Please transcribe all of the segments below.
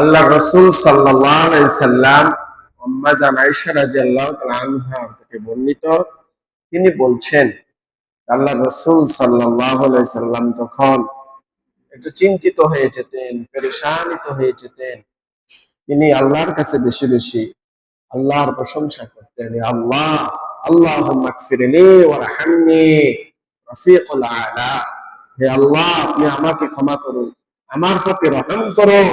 আল্লাহ রসুল সাল্লাম আম্মাজান আনহা থেকে বর্ণিত, তিনি বলছেন আল্লাহ রসুল সাল্লাল্লাহু সাল্লাম যখন একটু চিন্তিত হয়ে যেতেন, পেরেশানিত হয়ে যেতেন, তিনি আল্লাহর কাছে বেশি বেশি আল্লাহর প্রশংসা করতেন আল্লাহ আল্লাহ হে আল্লাহ, আপনি আমাকে ক্ষমা করুন। আমার প্রতি রহম করুন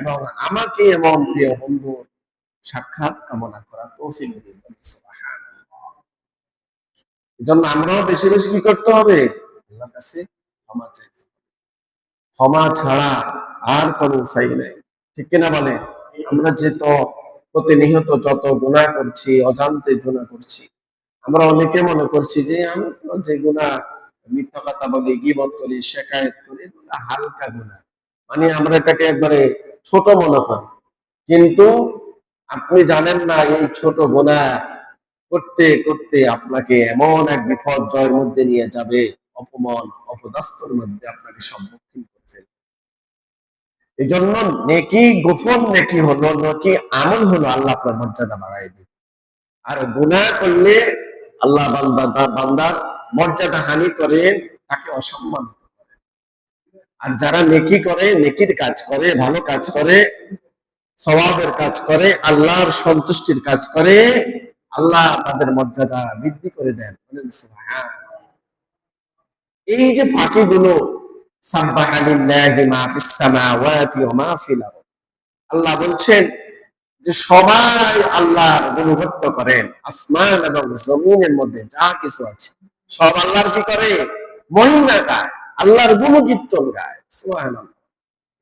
এবং আমাকে এমন প্রিয় বন্ধুর সাক্ষাৎ কামনা করা তৌফিক দিন। এজন্য আমরাও বেশি বেশি কি করতে হবে? আল্লাহর কাছে ক্ষমা চাইতে ক্ষমা ছাড়া আর কোনো উপায় নাই। ঠিক কিনা বলে? আমরা যে তো প্রতিনিয়ত যত গুণা করছি, অজান্তে গুণা করছি, আমরা অনেকে মনে করছি যে আমি তো যে গুণা মিথ্যা কথা বলি, গিবত করি শেখায়ত করি, এগুলো হালকা গুণা মানে আমরা এটাকে একবারে ছোট মনে করি। কিন্তু আপনি জানেন না, এই ছোট গুণা করতে করতে আপনাকে এমন এক বিপর্যয়ের মধ্যে নিয়ে যাবে, অপমান অপদাস্তর মধ্যে আপনাকে সম্মুখীন করে ফেলবে এই জন্য নেকি গোপন, নেকি হলো, নেকি আমল হলো আল্লাহ আপনার মর্যাদা বাড়াই দিবে। আর গুনাহ করলে আল্লাহ বান্দা, বান্দার মর্যাদা হানি করেন তাকে অসম্মানিত আর যারা নেকি করে, নেকির কাজ করে, ভালো কাজ করে, সওয়াবের কাজ করে, আল্লাহর সন্তুষ্টির কাজ করে, আল্লাহ তাদের মর্যাদা বৃদ্ধি করে দেন। বলেন এই যে ফিল আরদ। আল্লাহ বলছেন যে, সবাই আল্লাহর গুণগত্য করেন, আসমান এবং জমিনের মধ্যে যা কিছু আছে। সব আল্লাহর কি করে? মহিমা গায় আল্লাহর গুণকীর্তন গায়।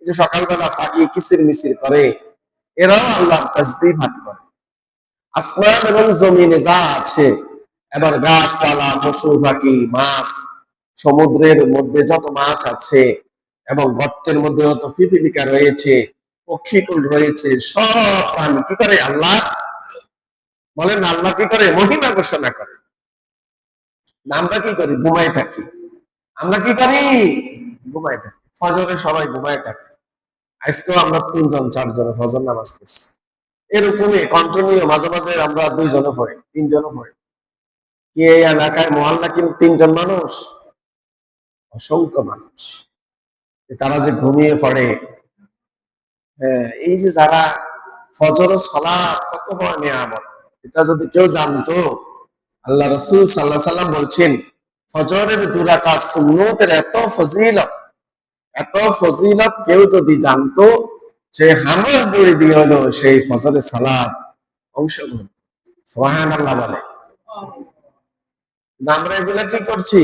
যে সকালবেলা ফাঁকি, কিসির মিসির করে, এরাও আল্লাহর তাসবিহ ভাট করে। আসমান এবং জমিনে যা আছে, এবার গাছপালা, পশু, পাখি, মাছ, সমুদ্রের মধ্যে যত মাছ আছে এবং গর্তের মধ্যে যত পিপিলিকা রয়েছে, পক্ষীকুল রয়েছে, সব প্রাণী কি করে আল্লাহ? বলেন, আল্লাহ কি করে? মহিমা ঘোষণা করে। আমরা কি করি? ঘুমাই থাকি। আমরা কি করি? ঘুমাই থাকি। ফজরে সবাই ঘুমাই থাকি। আজকেও আমরা তিনজন চারজনে ফজর নামাজ পড়ছি। এরকমই কন্টিনিউ মাঝে মাঝে আমরা দুইজনে পড়ি তিনজনে পড়ি। কি এই এলাকায় মহল্লা কি তিনজন মানুষ? অসংখ্য মানুষ। তারা যে ঘুমিয়ে পড়ে। হ্যাঁ, এই যে যারা ফজর ও সালাত কত বড় নিয়ামত। এটা যদি কেউ জানতো আল্লাহ রসুল সাল্লাহ সাল্লাম বলছেন ফজরের দুরাকাত সুন্নতের এত ফজিলত এত ফজিলত কেউ যদি জানতো, সে হামার দড়ি দিয়ে হলো সেই ফজরের সালাত অংশগ্রহণ সোহান আল্লাহ বলে। আমরা এগুলা কি করছি?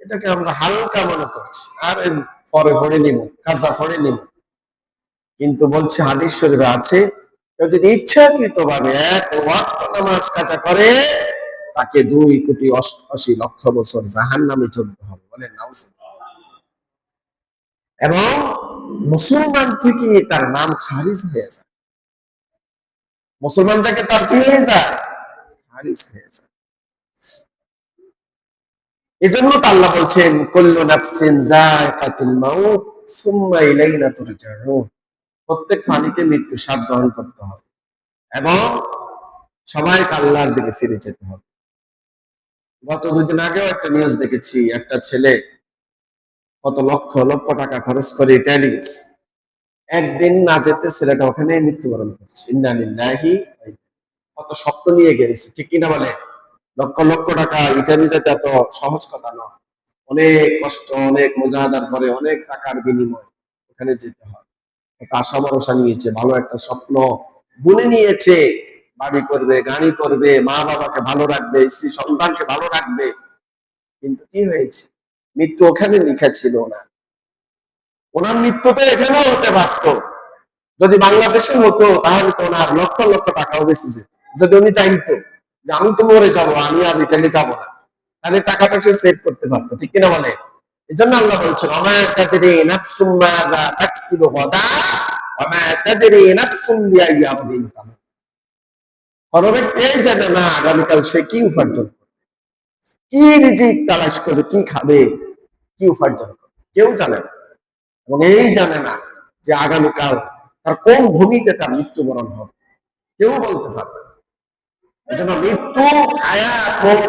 এটাকে আমরা হালকা মনে করছি। আর পরে পড়ে নিব, কাজা পড়ে নিব। কিন্তু বলছে হাদিস শরীফে আছে, কেউ যদি ইচ্ছাকৃত ভাবে এক ওয়াক্ত নামাজ কাজা করে তাকে দুই কোটি অষ্টআশি লক্ষ বছর জাহান নামে চলতে হবে বলে এবং মুসলমান থেকে তার নাম খারিজ হয়ে যায়। মুসলমান থেকে তার কি হয়ে যায়? খারিজ হয়ে যায়। এজন্য তো আল্লাহ বলছেন, কুল্লু নাফসিন যায়কাতুল মাউত সুম্মা ইলাইনা তুরজাউন। প্রত্যেক প্রাণীকে মৃত্যু স্বাদ গ্রহণ করতে হবে এবং সবাইকে আল্লাহর দিকে ফিরে যেতে হবে। গত দুদিন আগেও একটা নিউজ দেখেছি, একটা ছেলে কত লক্ষ লক্ষ টাকা খরচ করে ইটালি একদিন না যেতে ছেলেটা ওখানে মৃত্যুবরণ করছে। ইন্নালিল্লাহি কত স্বপ্ন নিয়ে গেছে। ঠিক কিনা বলে? লক্ষ লক্ষ টাকা ইটালি যেতে এত সহজ কথা নয়। অনেক কষ্ট, অনেক মোজাহাদার পরে অনেক টাকার বিনিময় ওখানে যেতে হয়। একটা আশা ভরসা নিয়েছে, ভালো একটা স্বপ্ন বুনে নিয়েছে। বাড়ি করবে, গাড়ি করবে, মা বাবাকে ভালো রাখবে, স্ত্রী সন্তানকে ভালো রাখবে। কিন্তু কি হয়েছে? মৃত্যু ওখানে লিখা ছিল না ওনার মৃত্যুটা এখানেও হতে পারত। যদি বাংলাদেশে হতো তাহলে তো ওনার লক্ষ লক্ষ টাকাও বেশি যেত। যদি উনি চাইতো যে আমি তো মরে যাব, আমি আর ইটালি যাব না, তাহলে টাকাটা সে সেভ করতে পারতো। ঠিক কিনা বলে? এই জন্য আল্লাহ বলছেন অমা তাদেরে নাফসুম মাযা তাকসিবু গাদা অমা তাদেরে নাফসুম বিআইয়ামিন তামুত ব্যক্তিই জানে না আগামীকাল সে কি উপার্জন করবে? কি তালাশ করবে কি খাবে? কি উপার্জন করবে? কেউ জানে না। এবং এই জানে না যে আগামীকাল তার কোন ভূমিতে তার মৃত্যুবরণ হবে। কেউ বলতে পারবে না। এজন্য মৃত্যু মৌত